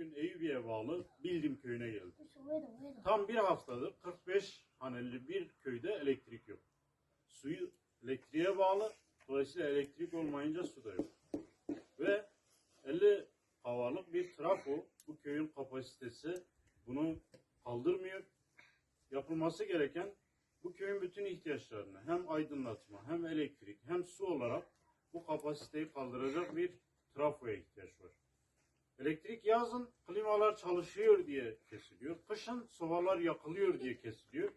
bugün Eyüpiye bağlı Bildim köyüne wait. Tam bir haftadır 45 haneli bir köyde elektrik yok. Suyu elektriğe bağlı. Dolayısıyla elektrik olmayınca su da yok. Ve 50 havalık bir trafo bu köyün kapasitesi bunu kaldırmıyor. Yapılması gereken bu köyün bütün ihtiyaçlarını hem aydınlatma hem elektrik hem su olarak bu kapasiteyi kaldıracak bir trafoya ihtiyaç var. Elektrik yazın klimalar çalışıyor diye kesiliyor. Kışın sobalar yakılıyor diye kesiliyor.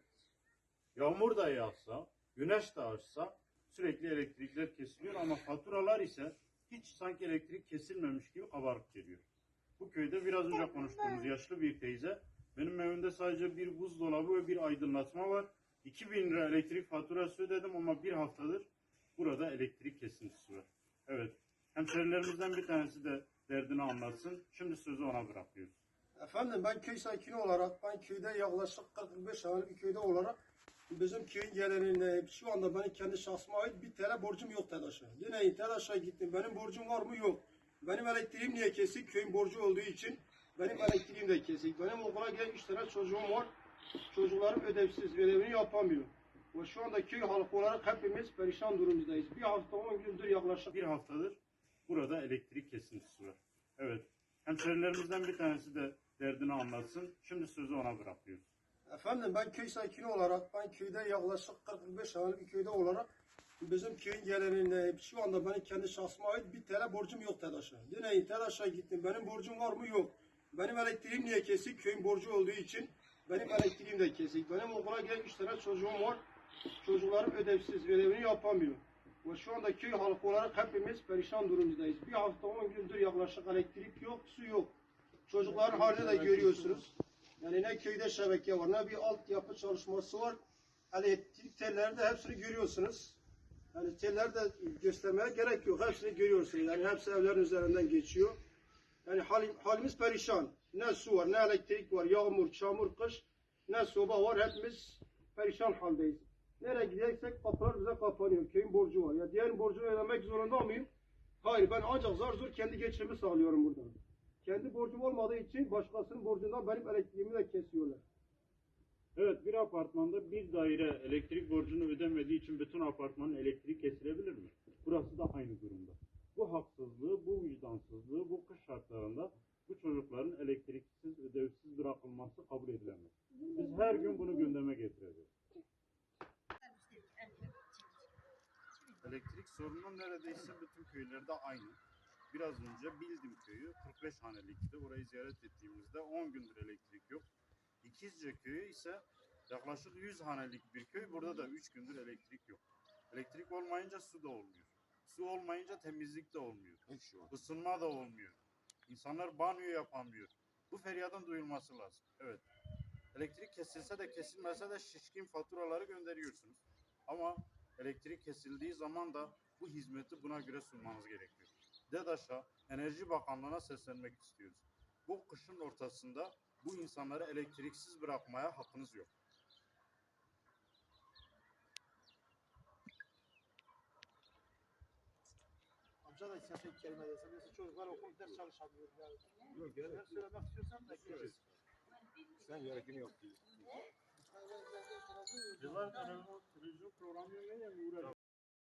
Yağmur da yağsa, güneş de açsa sürekli elektrikler kesiliyor ama faturalar ise hiç sanki elektrik kesilmemiş gibi kabarık geliyor. Bu köyde biraz önce konuştuğumuz yaşlı bir teyze benim evimde sadece bir buzdolabı ve bir aydınlatma var. 2000 lira elektrik faturası ödedim ama bir haftadır burada elektrik kesintisi var. Evet. Hemşerilerimizden bir tanesi de derdini anlatsın. Şimdi sözü ona bırakıyoruz. Efendim ben köy sakini olarak, ben köyde yaklaşık 45 haneli bir köyde olarak bizim köyün geleneğine şu anda benim kendi şahsıma ait bir TL borcum yok TEDAŞ'a. Yine TEDAŞ'a gittim. Benim borcum var mı? Yok. Benim elektriğim niye kesik? Köyün borcu olduğu için benim elektriğim de kesik. Benim okula gelen 3 tane çocuğum var. Çocuklarım ödevsiz, ödevini yapamıyor. Ve şu anda köy halkı olarak hepimiz perişan durumdayız. Bir hafta 10 gündür yaklaşık Bir haftadır burada elektrik kesintisi var. Evet. Hemşerilerimizden bir tanesi de derdini anlatsın. Şimdi sözü ona bırakıyoruz. Efendim ben köy sakini olarak, ben köyde yaklaşık 45 haneli bir köyde olarak bizim köyün geleneğine şu anda benim kendi şahsıma ait bir TL borcum yok TEDAŞ'a. Yine TEDAŞ'a gittim. Benim borcum var mı? Yok. Benim elektriğim niye kesik? Köyün borcu olduğu için benim elektriğim de kesik. Benim okula gelen 3 tane çocuğum var. Çocuklarım ödevsiz, ödevini yapamıyor. Ve şu anda köy halkı olarak hepimiz perişan durumdayız. Bir hafta 10 gündür yaklaşık elektrik yok, su yok. Çocukların halini de görüyorsunuz. Yani ne köyde şebeke var, ne bir altyapı çalışması var. Elektrik telleri de hepsini görüyorsunuz. Yani telleri de göstermeye gerek yok. Hepsini görüyorsunuz. Yani hepsi evlerin üzerinden geçiyor. Yani halim, halimiz perişan. Ne su var, ne elektrik var, yağmur, çamur, kış, ne soba var. Hepimiz perişan haldeyiz. Nereye gidersek kapılar bize kapanıyor. Köyün borcu var. Ya diğer borcunu ödemek zorunda mıyım? Hayır ben ancak zar zor kendi geçimimi sağlıyorum buradan. Kendi borcum olmadığı için başkasının borcundan benim elektriğimi de kesiyorlar. Evet bir apartmanda bir daire elektrik borcunu ödemediği için bütün apartmanın elektriği kesilebilir mi? Burası da aynı durumda. Bu haksızlığı, bu vicdansızlığı bu kış şartlarında bu çocukların elektriksiz, ödevsiz bırakılması kabul edilemez. Biz her gün bunu gündeme getireceğiz. Elektrik sorunu neredeyse bütün köylerde aynı. Biraz önce Bildim köyü 45 hanelikti. Orayı ziyaret ettiğimizde 10 gündür elektrik yok. İkizce köyü ise yaklaşık 100 hanelik bir köy. Burada da 3 gündür elektrik yok. Elektrik olmayınca su da olmuyor. Su olmayınca temizlik de olmuyor. Isınma da olmuyor. İnsanlar banyo yapamıyor. Bu feryadın duyulması lazım. Evet. Elektrik kesilse de kesilmese de şişkin faturaları gönderiyorsunuz. Ama elektrik kesildiği zaman da bu hizmeti buna göre sunmanız gerekiyor. DEDAŞ'a, Enerji Bakanlığı'na seslenmek istiyoruz. Bu kışın ortasında bu insanları elektriksiz bırakmaya hakkınız yok. Amca da istersen kelime dese. Mesela çocuklar okul ders çalışamıyor. Yani. Yok gerek söylemek istiyorsam da Evet. Sen gerekini yok diyor. Yıllar televizyon, televizyon programı yönüyle mi uğraşıyor?